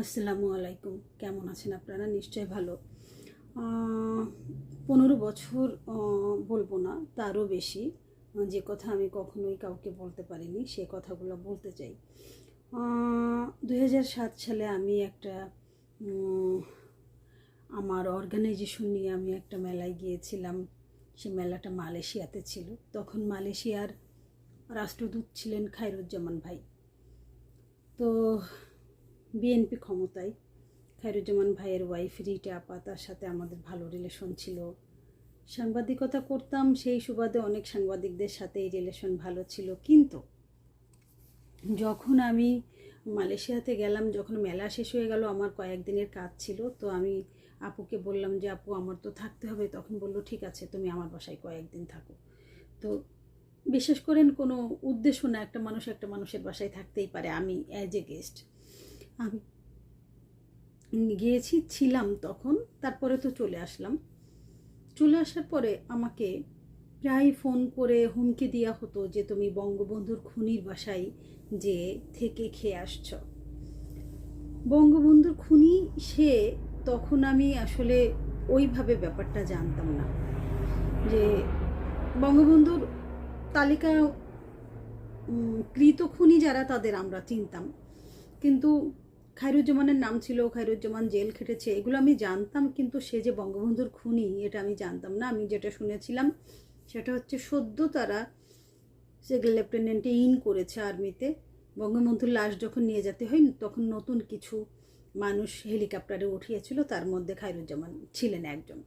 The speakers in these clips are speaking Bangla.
আসসালামু আলাইকুম। কেমন আছেন আপনারা? নিশ্চয় ভালো। পনেরো বছর বলব না, তারও বেশি। যে কথা আমি কখনোই কাউকে বলতে পারিনি, সে কথাগুলো বলতে চাই। দু হাজার সাত সালে আমি একটা আমার অর্গানাইজেশন নিয়ে আমি একটা মেলায় গিয়েছিলাম। সে মেলাটা মালয়েশিয়াতে ছিল। তখন মালয়েশিয়ার রাষ্ট্রদূত ছিলেন খায়রুজ্জামান ভাই। তো বিএনপি ক্ষমতায়। খায়রুজ্জামান ভাইয়ের ওয়াইফ রিটা আপা, তার সাথে আমাদের ভালো রিলেশন ছিল। সাংবাদিকতা করতাম, সেই সুবাদে অনেক সাংবাদিকদের সাথে এই রিলেশন ভালো ছিল। কিন্তু যখন আমি মালয়েশিয়াতে গেলাম, যখন মেলা শেষ হয়ে গেল, আমার কয়েকদিনের কাজ ছিল, তো আমি আপুকে বললাম যে, আপু, আমার তো থাকতে হবে। তখন বলল, ঠিক আছে, তুমি আমার বাসায় কয়েকদিন থাকো। তো বিশেষ করেন কোনো উদ্দেশ্য না, একটা মানুষ একটা মানুষের বাসায় থাকতেই পারে, আমি অ্যাজ এ গেস্ট আমি। গিয়েছি, ছিলাম তখন, তারপরে তো চলে আসলাম। চলে আসার পরে আমাকে প্রায় ফোন করে হুমকি দেওয়া হতো যে, তুমি বঙ্গবন্ধুর খুনির বাসায় যে থেকে খেয়ে আসছ। বঙ্গবন্ধুর খুনি, সে তখন আমি আসলে ওইভাবে ব্যাপারটা জানতাম না। যে, বঙ্গবন্ধুর তালিকা কৃত খুনি যারা, তাদের আমরা চিনতাম। কিন্তু খায়রুজ্জামানের নাম ছিল, খায়রুজ্জামান জেল খেটেছে, এগুলো আমি জানতাম, কিন্তু সে যে বঙ্গবন্ধুর খুনি, এটা আমি জানতাম না। আমি যেটা শুনেছিলাম, সেটা হচ্ছে সদ্য তারা সেকেন্ড লেফটেন্যান্টে ইন করেছে আর্মিতে। বঙ্গবন্ধুর লাশ যখন নিয়ে যেতে হয়, তখন নতুন কিছু মানুষ হেলিকপ্টারে উঠিয়েছিল, তার মধ্যে খায়রুজ্জামান ছিলেন একজন।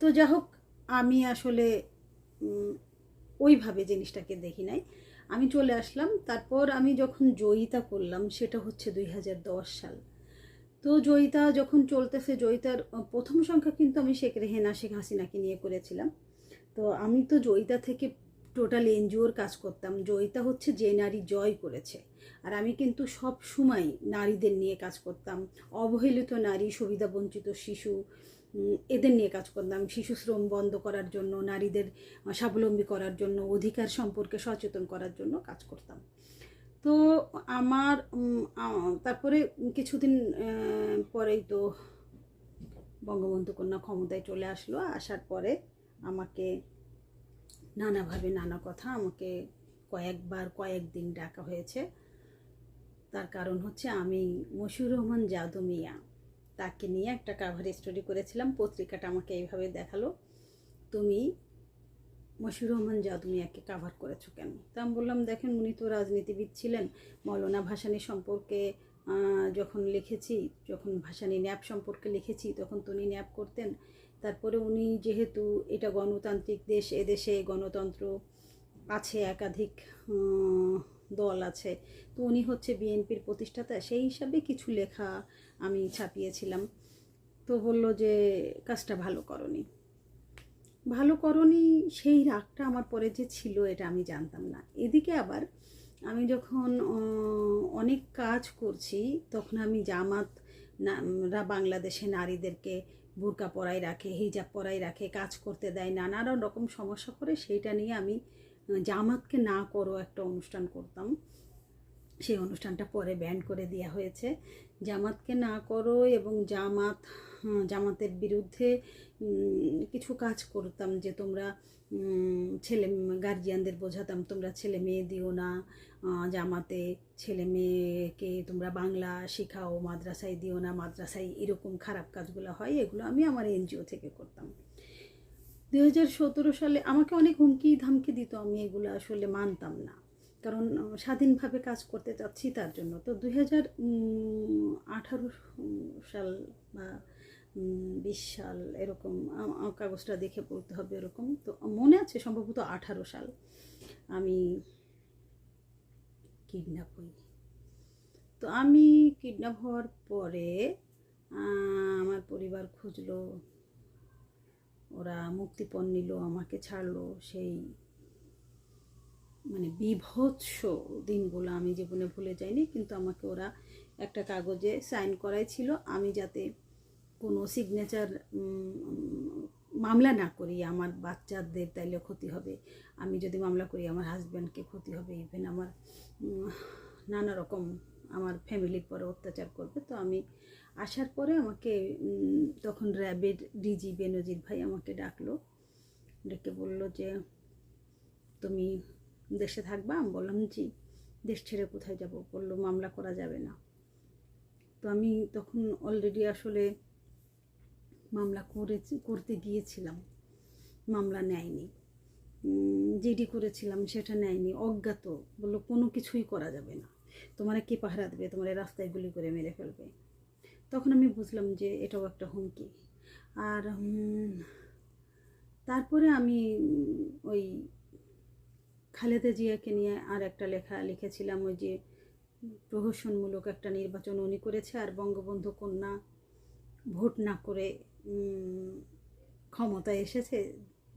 তো যা হোক, আমি আসলে ওইভাবে জিনিসটাকে দেখি নাই। আমি চলে আসলাম। তারপর আমি যখন জয়িতা করলাম, সেটা হচ্ছে দুই হাজার দশ সাল। তো জয়িতা যখন চলতেছে, জয়িতার প্রথম সংখ্যা কিন্তু আমি শেখ রেহেনা, শেখ হাসিনাকে নিয়ে করেছিলাম। তো আমি তো জয়িতা থেকে টোটাল এনজিওর কাজ করতাম। জয়িতা হচ্ছে যে নারী জয় করেছে। আর আমি কিন্তু সব সময় নারীদের নিয়ে কাজ করতাম। অবহেলিত নারী, সুবিধাবঞ্চিত শিশু এদের নিয়ে কাজ করতাম শিশু শ্রম বন্ধ করার জন্য, নারীদের স্বাবলম্বী করার জন্য, অধিকার সম্পর্কে সচেতন করার জন্য কাজ করতাম। তো আমার তারপরে কিছুদিন পরেই তো বঙ্গবন্ধু কন্যা ক্ষমতায় চলে আসলো। আসার পরে আমাকে নানাভাবে নানা কথা আমাকে কয়েকবার, কয়েকদিন ডাকা হয়েছে। তার কারণ হচ্ছে আমি মশিউর রহমান যাদু মিয়া তাকে নিয়ে একটা কাভার স্টোরি করেছিলাম, পত্রিকাটা আমাকে এইভাবে দেখাল, তুমি মশিউর রহমান যাদু মিয়াকে কাভার করেছ কেন? তা আমি বললাম, দেখেন, উনি তো রাজনীতিবিদ ছিলেন, মৌলানা ভাসানী সম্পর্কে যখন লিখেছি, যখন ভাসানী ন্যাপ সম্পর্কে লিখেছি, তখন তো উনি ন্যাপ করতেন। তারপরে উনি যেহেতু এটা গণতান্ত্রিক দেশ, এদেশে গণতন্ত্র আছে একাধিক দল আছে। তো উনি হচ্ছে বিএনপির প্রতিষ্ঠাতা, সেই হিসাবে কিছু লেখা আমি ছাপিয়েছিলাম। তো বলল যে, কাজটা ভালো করনি। ভালো করনি, সেই রাগটা আমার পরে যে ছিল এটা আমি জানতাম না। এদিকে আবার আমি যখন অনেক কাজ করছি, তখন আমি জামাত না- বাংলাদেশে নারীদেরকে বোরকা পরাই রাখে, হিজাব পরাই রাখে, কাজ করতে দেয় নানা রকম সমস্যা করে, সেইটা নিয়ে আমি জামাতকে না করো একটা অনুষ্ঠান করতাম। সেই অনুষ্ঠানটা পরে ব্যান করে দেওয়া হয়েছে। জামাতকে না করো এবং জামাত জামাতের বিরুদ্ধে কিছু কাজ করতাম যে তোমরা ছেলে, গার্জিয়ানদের বোঝাতাম, তোমরা ছেলে মেয়ে দিও না জামাতে ছেলে মেয়েকে তোমরা বাংলা শেখাও, মাদ্রাসায় দিও না, মাদ্রাসায় এরকম খারাপ কাজগুলো হয়, এগুলো আমি আমার এনজিও থেকে করতাম। দুই হাজার সতেরো সালে আমাকে অনেক হুমকি ধামকি দিত আমি এগুলো আসলে মানতাম না। কারণ স্বাধীনভাবে কাজ করতে চাচ্ছি তার জন্য। তো দুই হাজার আঠারো সাল বা বিশ সাল এরকম কাগজটা দেখে বলতে হবে এরকম। তো মনে আছে সম্ভবত আঠারো সাল আমি কিডন্যাপ হই। তো আমি কিডন্যাপ হওয়ার পরে আমার পরিবার খুঁজলো ওরা মুক্তিপণ নিল, আমাকে ছাড়লো, সেই মানে বিভৎস দিনগুলো আমি জীবনে ভুলে যাইনি, কিন্তু আমাকে ওরা একটা কাগজে সাইন করাই ছিল আমি যাতে কোনো সিগনেচার মামলা না করি, আমার বাচ্চাদের তাইলে ক্ষতি হবে। আমি যদি মামলা করি, আমার হাজব্যান্ডকে ক্ষতি হবে ইভেন আমার নানা রকম আমার ফ্যামিলির পরে অত্যাচার করবে। তো আমি আসার পরে আমাকে তখন র্যাবের ডিজি বেনজির ভাই আমাকে ডাকলো। ডেকে বলল যে, তুমি দেশে থাকবা? আমি বললাম, জি, দেশ ছেড়ে কোথায় যাব? বলল, মামলা করা যাবে না। তো আমি তখন অলরেডি আসলে মামলা করেছি, করতে গিয়েছিলাম। মামলা নেয়নি। জিডি করেছিলাম, সেটা নেয়নি, অজ্ঞাত। বলল, কোনো কিছুই করা যাবে না। তোমার কে পাহারা দেবে? তোমার রাস্তায় গুলি করে মেরে ফেলবে। তখন আমি বুঝলাম যে এটাও একটা হুমকি। আর তারপরে আমি ওই খালেদা জিয়াকে নিয়ে আর একটা লেখা লিখেছিলাম, ওই যে প্রহসনমূলক একটা নির্বাচন উনি করেছে আর বঙ্গবন্ধু কন্যা ভোট না করে ক্ষমতায় এসেছে।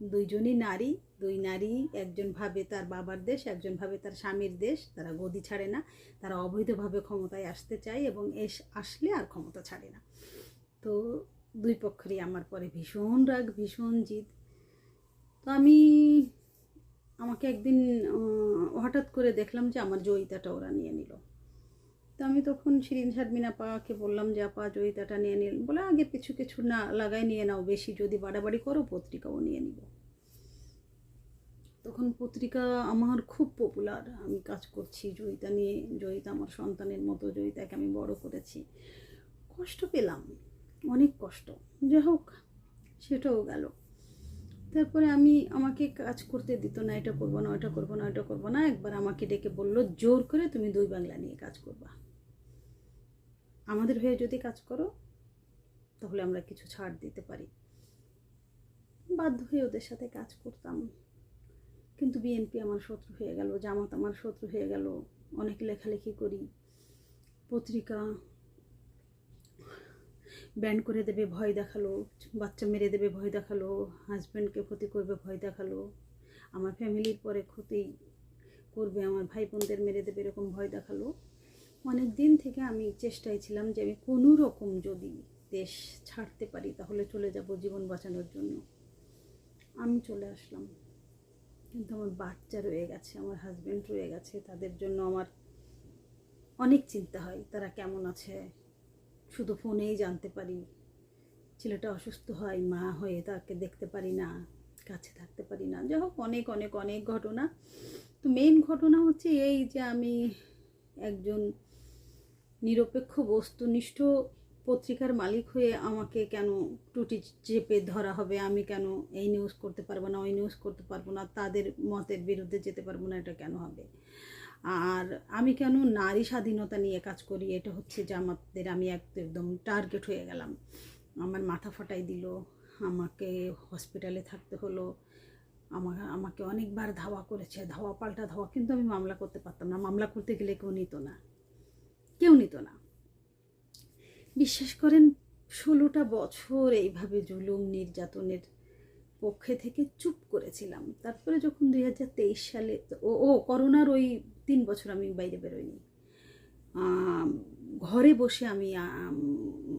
দুইজনই নারী, দুই নারী, একজন ভাবে তার বাবার দেশ, একজন ভাবে তার স্বামীর দেশ, তারা গদি ছাড়ে না, তারা অবৈধভাবে ক্ষমতায় আসতে চায় এবং এস, আসলে আর ক্ষমতা ছাড়ে না। তো দুই পক্ষেরই আমার পরে ভীষণ রাগ, ভীষণ জিদ। তো আমি, আমাকে একদিন হঠাৎ করে দেখলাম যে আমার জয়িতাটা ওরা নিয়ে নিল। তো আমি তখন শিরিন শারমিন আপাকে বললাম যে, আপা জয়িতাটা নিয়ে নিল বলে, আগে কিছু কিছু না, লাগাই নিয়ে নাও বেশি, যদি বাড়াবাড়ি করো পত্রিকাও নিয়ে নিব। তখন পত্রিকা আমার খুব পপুলার আমি কাজ করছি জয়িতা নিয়ে জয়িতা আমার সন্তানের মতো জয়িতাকে আমি বড় করেছি। কষ্ট পেলাম, অনেক কষ্ট। যাই হোক, সেটাও গেল। তারপরে আমি আমাকে কাজ করতে দিত না, এটা করব না ওটা করব না ওটা করব না। একবার আমাকে ডেকে বলল, জোর করে তুমি দুই বাংলা নিয়ে কাজ করবা। আমাদের হয়ে যদি কাজ করো, তাহলে আমরা কিছু ছাড় দিতে পারি। বাধ্য হয়ে ওদের সাথে কাজ করতাম। কিন্তু বিএনপি আমার শত্রু হয়ে গেল, জামাত আমার শত্রু হয়ে গেল, অনেক লেখালেখি করি। পত্রিকা ব্যান করে দেবে, ভয় দেখাল, বাচ্চা মেরে দেবে, ভয় দেখাল হাজব্যান্ডকে ক্ষতি করবে, ভয় দেখাল। আমার ফ্যামিলির পরে ক্ষতি করবে, আমার ভাই বোনদের মেরে দেবে, এরকম ভয় দেখাল। অনেক দিন থেকে আমি চেষ্টায় ছিলাম যে আমি কোনো রকম যদি দেশ ছাড়তে পারি, তাহলে চলে যাব জীবন বাঁচানোর জন্য। আমি চলে আসলাম। কিন্তু আমার বাচ্চা রয়ে গেছে, আমার হাজব্যান্ড রয়ে গেছে, তাদের জন্য আমার অনেক চিন্তা হয়, তারা কেমন আছে? শুধু ফোনেই জানতে পারি। ছেলেটা অসুস্থ হয়, মা হয়ে তাকে দেখতে পারি না, কাছে থাকতে পারি না। যাই হোক, অনেক অনেক অনেক ঘটনা। তো মেইন ঘটনা হচ্ছে এই যে আমি একজন নিরপেক্ষ বস্তুনিষ্ঠ পত্রিকার মালিক হয়ে আমাকে কেন টুটি চেপে ধরা হবে? আমি কেন এই নিউজ করতে পারব না, ওই নিউজ করতে পারব না? তাদের মতের বিরুদ্ধে যেতে পারব না, এটা কেন হবে? আর আমি কেন নারী স্বাধীনতা নিয়ে কাজ করি? এটা হচ্ছে যে আমাদের, আমি একদম টার্গেট হয়ে গেলাম। আমার মাথা ফাটাই দিল, আমাকে হসপিটালে থাকতে হলো। আমাকে আমাকে অনেকবার ধাওয়া করেছে, ধাওয়া পাল্টা ধাওয়া, কিন্তু আমি মামলা করতে পারতাম না। মামলা করতে গেলে কেউ নিত না। কেউ নিত না। বিশ্বাস করেন, ষোলোটা বছর এইভাবে জুলুম নির্যাতনের পক্ষে থেকে চুপ করেছিলাম। তারপরে যখন দুই হাজার তেইশ সালে ও ও, করোনার ওই তিন বছর আমি বাইরে বেরোইনি। ঘরে বসে আমি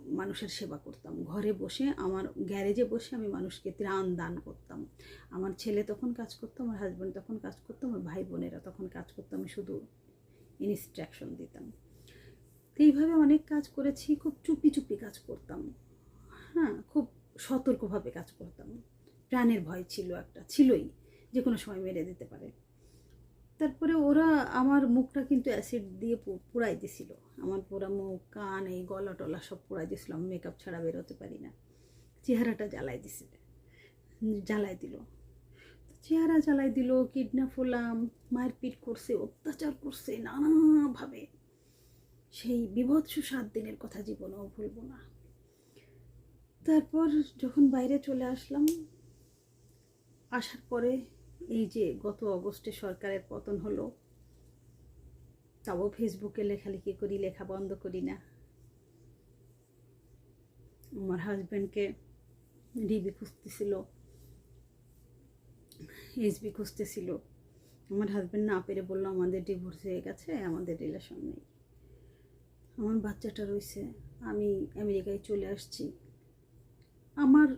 মানুষের সেবা করতাম। ঘরে বসে আমার গ্যারেজে বসে আমি মানুষকে ত্রাণ দান করতাম। আমার ছেলে তখন কাজ করতো, আমার হাজব্যান্ড তখন কাজ করতো, আমার ভাই বোনেরা তখন কাজ করতো, আমি শুধু ইনস্ট্রাকশন দিতাম। তো এইভাবে অনেক কাজ করেছি, খুব চুপি চুপি কাজ করতাম। হ্যাঁ খুব সতর্কভাবে কাজ করতাম। প্রাণের ভয় ছিল একটা, ছিলই, যে কোনো সময় মেরে দিতে পারে। তারপরে ওরা আমার মুখটা কিন্তু অ্যাসিড দিয়ে পুড়াই দিছিল। আমার পুরা মুখ, কান, এই গলা টলা সব পুড়াই দিছিল। আমি মেকআপ ছাড়া বেরোতে পারি না। চেহারাটা জ্বালাই দিছিল জ্বালাই দিল। চেহারা জ্বালাই দিল কিডন্যাপ হলাম, মারপিট করছে, অত্যাচার করছে, নানাভাবে। সেই বিভৎস সাত দিনের কথা জীবনেও ভুলব না। তারপর যখন বাইরে চলে আসলাম, আসার পরে এই যে গত অগস্টে সরকারের পতন হলো, তাও ফেসবুকে লেখালেখি করি, লেখা বন্ধ করি না। আমার হাজব্যান্ডকে ডিবি খুঁজতেছিল এইচবি খুঁজতেছিল। আমার হাজব্যান্ড না পেরে বলল, আমাদের ডিভোর্স হয়ে গেছে, আমাদের রিলেশন নেই। আমার বাচ্চাটা রয়েছে, আমি আমেরিকায় চলে আসছি। আমার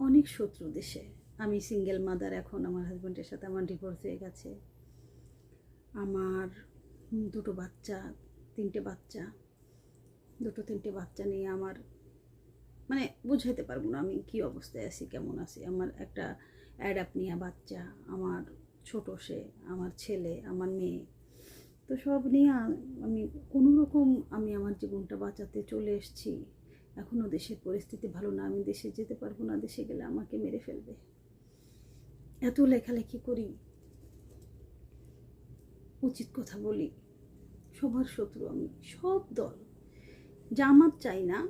অনেক শত্রু দেশে। আমি সিঙ্গেল মাদার এখন, আমার হাজব্যান্ডের সাথে আমার ডিভোর্স হয়ে গেছে। আমার দুটো বাচ্চা, তিনটে বাচ্চা। দুটো, তিনটে বাচ্চা নিয়ে আমার মানে বুঝাইতে পারব না আমি কি অবস্থায় আছি, কেমন আছি। আমার একটা অ্যাডাপনিয়া বাচ্চা, আমার ছোট সে, আমার ছেলে, আমার মেয়ে। তো সব নিয়ে আমি কোনো রকম আমি আমার জীবনটা বাঁচাতে চলে এসেছি। এখনও দেশের পরিস্থিতি ভালো না, আমি দেশে যেতে পারব না, দেশে গেলে আমাকে মেরে ফেলবে। এত লেখালেখি করি। উচিত কথা বলি। সবার শত্রু আমি, সব দল। জামাত চাই না,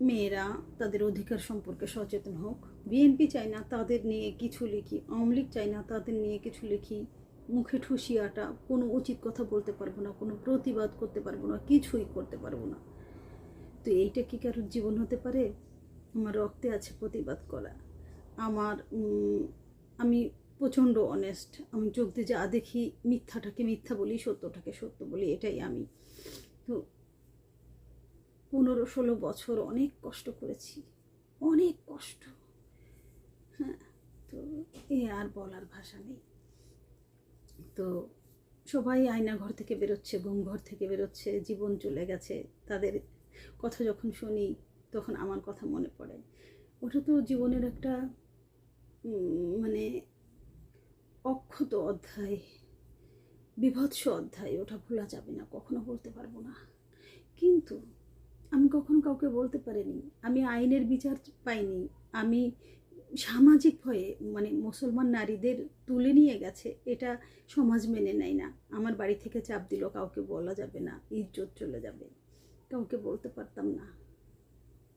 মেয়েরা তাদের অধিকার সম্পর্কে সচেতন হোক। বিএনপি চাই না তাদের নিয়ে কিছু লিখি, আওয়ামী লীগ চাই না তাদের নিয়ে কিছু লিখি। মুখে ঠুসিয়াটা, কোনো উচিত কথা বলতে পারব না, কোনো প্রতিবাদ করতে পারব না, কিছুই করতে পারব না। তো এইটা কি কারোর জীবন হতে পারে? আমার রক্তে আছে প্রতিবাদ করা। আমার আমি প্রচণ্ড অনেস্ট আমি চোখ দিয়ে যা দেখি মিথ্যাটাকে মিথ্যা বলি, সত্যটাকে সত্য বলি, এটাই আমি। তো পনেরো ষোলো বছর অনেক কষ্ট করেছি, অনেক কষ্ট। হ্যাঁ তো এ আর বলার ভাষা নেই। তো সবাই আয়না ঘর থেকে বেরোচ্ছে, ঘুম ঘর থেকে বেরোচ্ছে, জীবন চলে গেছে। তাদের কথা যখন শুনি, তখন আমার কথা মনে পড়ে। ওটা তো জীবনের একটা মানে অক্ষত অধ্যায়, বিভৎস অধ্যায়। ওটা ভোলা যাবে না, কখনো বলতে পারব না। কিন্তু আমি কখনো কাউকে বলতে পারিনি। আমি আইনের বিচার পাইনি। আমি সামাজিক ভয়ে মানে মুসলমান নারীদের তুলে নিয়ে গেছে, এটা সমাজ মেনে নেয় না। আমার বাড়ি থেকে চাপ দিল, কাউকে বলা যাবে না, ইজ্জত চলে যাবে। কাউকে বলতে পারতাম না।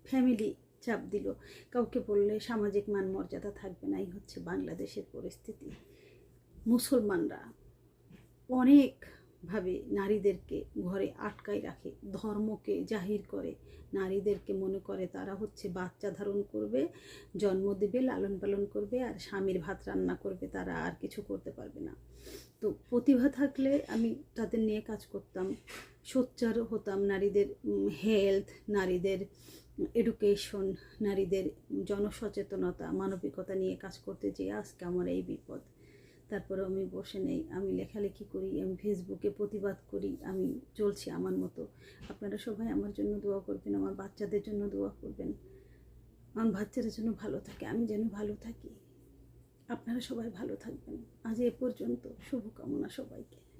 ফ্যামিলি চাপ দিল, কাউকে বললে সামাজিক মান মর্যাদা থাকবে না, এই হচ্ছে বাংলাদেশের পরিস্থিতি। মুসলমানরা অনেকভাবে নারীদেরকে ঘরে আটকায় রাখে, ধর্মকে জাহির করে। নারীদেরকে মনে করে তারা হচ্ছে বাচ্চা ধারণ করবে, জন্ম দেবে, লালন পালন করবে, আর স্বামীর ভাত রান্না করবে, তারা আর কিছু করতে পারবে না। তো প্রতিভা থাকলে আমি তাদের নিয়ে কাজ করতাম। সোচ্চার হতাম নারীদের হেলথ নারীদের এডুকেশন নারীদের জনসচেতনতা, মানবিকতা নিয়ে কাজ করতে যেয়ে আজকে আমার এই বিপদ। তারপরে আমি বসে নেই, আমি লেখালেখি করি, আমি ফেসবুকে প্রতিবাদ করি, আমি চলছি আমার মতো। আপনারা সবাই আমার জন্য দোয়া করবেন, আমার বাচ্চাদের জন্য দোয়া করবেন। আমার বাচ্চাদের জন্য ভালো থাকে, আমি যেন ভালো থাকি। আপনারা সবাই ভালো থাকবেন। আজ এ পর্যন্ত, শুভকামনা সবাইকে।